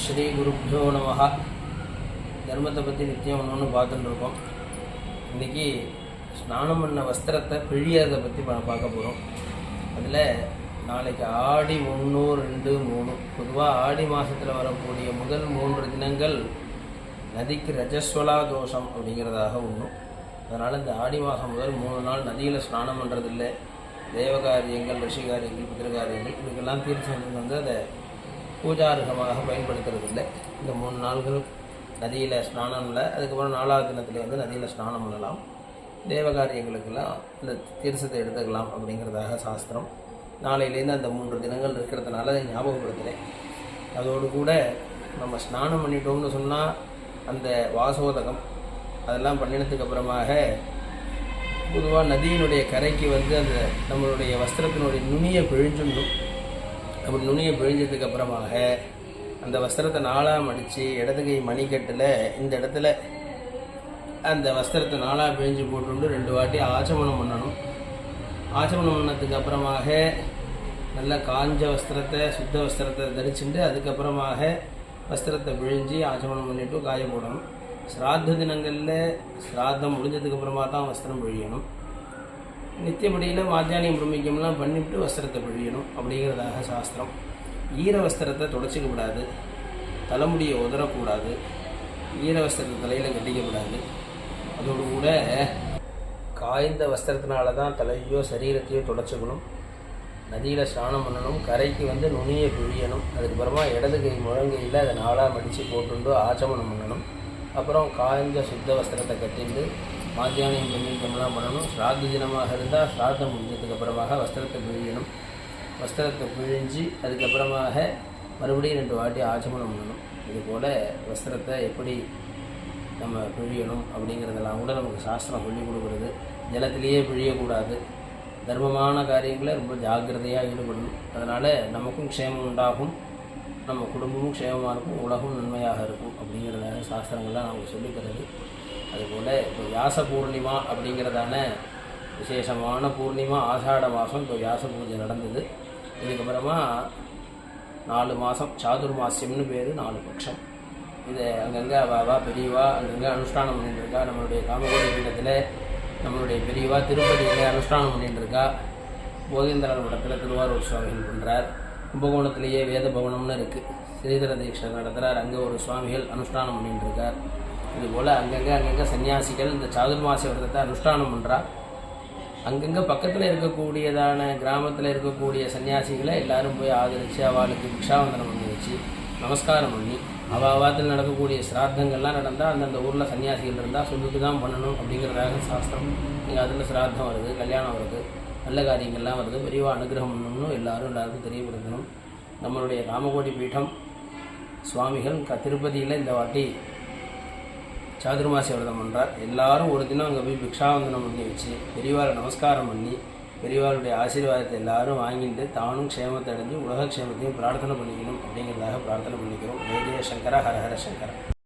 ஸ்ரீ குருப்பியோ நமஹ. தர்மத்தை பற்றி நித்தியம் ஒன்று ஒன்று பார்த்துட்டு இருக்கோம். இன்றைக்கி ஸ்நானம் பண்ண வஸ்திரத்தை பிழியறதை பற்றி பார்க்க போகிறோம் அதில் நாளைக்கு ஆடி ஒன்று ரெண்டு மூணு. பொதுவாக ஆடி மாதத்தில் வரக்கூடிய முதல் மூன்று தினங்கள் நதிக்கு ரஜஸ்வலா தோஷம் அப்படிங்கிறதாக ஒன்று அதனால் இந்த ஆடி மாதம் முதல் மூணு நாள் நதியில் ஸ்நானம் பண்ணுறதில்லை தேவகாரியங்கள் ரிஷிகாரியங்கள் பிதிருகாரியங்கள் இதுக்கெல்லாம் தீர்த்தம் வந்து அதை பூஜாருகமாக பயன்படுத்துறதில்லை. இந்த மூணு நாள்கள் நதியில் ஸ்நானம் இல்லை. அதுக்கப்புறம் நாலாவது தினத்துல வந்து நதியில் ஸ்நானம் பண்ணலாம். தேவகாரியங்களுக்கெல்லாம் இந்த தீர்த்தத்தை எடுத்துக்கலாம் அப்படிங்கிறதாக சாஸ்திரம். நாளையிலேருந்து அந்த மூன்று தினங்கள் இருக்கிறதுனால அதை ஞாபகப்படுத்துகிறேன் அதோடு கூட நம்ம ஸ்நானம் பண்ணிட்டோம்னு சொன்னால் அந்த வாசோதகம் அதெல்லாம் பண்ணினதுக்கு அப்புறமாக பொதுவாக நதியினுடைய கரைக்கு வந்து அந்த நம்மளுடைய வஸ்திரத்தினுடைய நுனியை பிழிஞ்சிடணும் அப்படி நுனியை பிழிஞ்சதுக்கு அப்புறமாக அந்த வஸ்திரத்தை நாளாக மடித்து இடது கை மணிக்கட்டில் இந்த இடத்துல அந்த வஸ்திரத்தை நாளாக பிழிஞ்சு போட்டுண்டு ரெண்டு வாட்டி ஆச்சமனம் பண்ணணும். ஆச்சமனம் பண்ணதுக்கு அப்புறமாக நல்ல காஞ்ச வஸ்திரத்தை சுத்த வஸ்திரத்தை தரிச்சுட்டு அதுக்கப்புறமாக வஸ்திரத்தை பிழிஞ்சு ஆச்சமனம் பண்ணிட்டு காய போடணும். ஸ்ராத்த தினங்களில் ஸ்ராத்தம் முடிஞ்சதுக்கப்புறமா தான் வஸ்திரம் பிழியணும். நித்தியப்படியில் மாத்தியானியம் பிரமிக்கம்லாம் பண்ணிவிட்டு வஸ்திரத்தை பிழியணும் அப்படிங்கிறதாக சாஸ்திரம். ஈர வஸ்திரத்தை தொடச்சிக்க கூடாது. தலைமுடியை உதறக்கூடாது. ஈர வஸ்திரத்தை தலையில் கட்டிக்கக்கூடாது அதோடு கூட காய்ந்த வஸ்திரத்தினால தான் தலையோ சரீரத்தையோ தொடச்சிக்கணும். நதியில் ஸ்நானம் பண்ணணும். கரைக்கு வந்து நுனியை பிழியணும் அதுக்கப்புறமா இடது கை முழங்கையில் அதை நாளாக மடித்து போட்டுண்டு ஆச்சமனம் பண்ணணும். அப்புறம் காய்ந்த சுத்த வஸ்திரத்தை கட்டிட்டு மாத்தியானியம் பண்ணிட்டோம்லாம் பண்ணணும் ஸ்ராத்த தினமாக இருந்தால் ஸ்ராத்தம் முடிஞ்சதுக்கு அப்புறமாக வஸ்திரத்தை பிழியணும். வஸ்திரத்தை பிழிஞ்சு அதுக்கப்புறமாக மறுபடியும் ரெண்டு வாட்டி ஆச்சமனம் பண்ணணும். இது போல் வஸ்திரத்தை எப்படி நம்ம பிழியணும் அப்படிங்கிறதெல்லாம் கூட நமக்கு சாஸ்திரம் சொல்லிக் கொடுக்குறது. ஜலத்திலேயே பிழியக்கூடாது. தர்மமான காரியங்களை ரொம்ப ஜாக்கிரதையாக ஈடுபடணும். அதனால் நமக்கும் க்ஷேமம் உண்டாகும். நம்ம குடும்பமும் க்ஷேமமாக இருக்கும். உலகம் நன்மையாக இருக்கும் அப்படிங்கிறத சாஸ்திரங்கள்லாம் நமக்கு சொல்லித்தருது அதுபோல் இப்போ வியாச பூர்ணிமா அப்படிங்கிறதான விசேஷமான பூர்ணிமா ஆஷாட மாதம் இப்போ வியாச பூஜை நடந்தது. இதுக்கப்புறமா நாலு மாதம் சாதுர்மாசியம்னு பேர் நாலு பட்சம். இது அங்கங்கே அவாவா பெரியவா அங்கங்கே அனுஷ்டானம் பண்ணிட்டு இருக்கா நம்மளுடைய காமகோடி பீடத்தில் நம்மளுடைய பெரியவா திருப்பதியில் அனுஷ்டானம் பண்ணிட்டு இருக்கா போகேந்திரர் மடத்தில் திருவாரூர் சுவாமிகள் பண்ணுறார் கும்பகோணத்திலேயே வேத பவனம்னு இருக்குது ஸ்ரீதர தீட்சை நடத்துகிறார் அங்கே ஒரு சுவாமிகள் அனுஷ்டானம் பண்ணிட்டு இருக்கார் இதுபோல் அங்கங்கே அங்கங்கே சன்னியாசிகள் இந்த சாதுர்மாசி விரதத்தை அனுஷ்டானம் பண்ணுறா அங்கங்கே பக்கத்தில் இருக்கக்கூடியதான கிராமத்தில் இருக்கக்கூடிய சன்னியாசிகளை எல்லாரும் போய் ஆதரித்து அவளுக்கு பிக்ஷாவந்தனம் பண்ணி வச்சு நமஸ்காரம் பண்ணி அவாவாத்தில் நடக்கக்கூடிய சிராத்தங்கள்லாம் நடந்தால் அந்தந்த ஊரில் சன்னியாசிகள் இருந்தால் சொல்லிட்டு தான் பண்ணணும் அப்படிங்கிறதாக சாஸ்திரம். நீங்கள் அதில் சிராத்தம் வருது கல்யாணம் வருது நல்ல காரியங்கள்லாம் வருது பெரியவா அனுகிரகம் பண்ணணும்னு எல்லாரும் எல்லாருக்கும் தெரியப்படுத்தணும். நம்மளுடைய ராமகோடி பீட்டம் சுவாமிகள் க திருப்பதியில் இந்த வாட்டி சாதுர்மாசி விரதம் பண்ணுறார் எல்லாரும் ஒரு தினம் அங்கே போய் பிக்ஷாவந்தனம் பண்ணி வச்சு பெரியவாரை நமஸ்காரம் பண்ணி பெரியவாருடைய ஆசீர்வாதத்தை எல்லாரும் வாங்கிட்டு தானும் க்ஷேமத்தை அடைஞ்சு உலக க்ஷேமத்தையும் பிரார்த்தனை பண்ணிக்கணும் அப்படிங்கிறதாக பிரார்த்தனை பண்ணிக்கிறோம். ஜெய ஜெய சங்கரா ஹர ஹர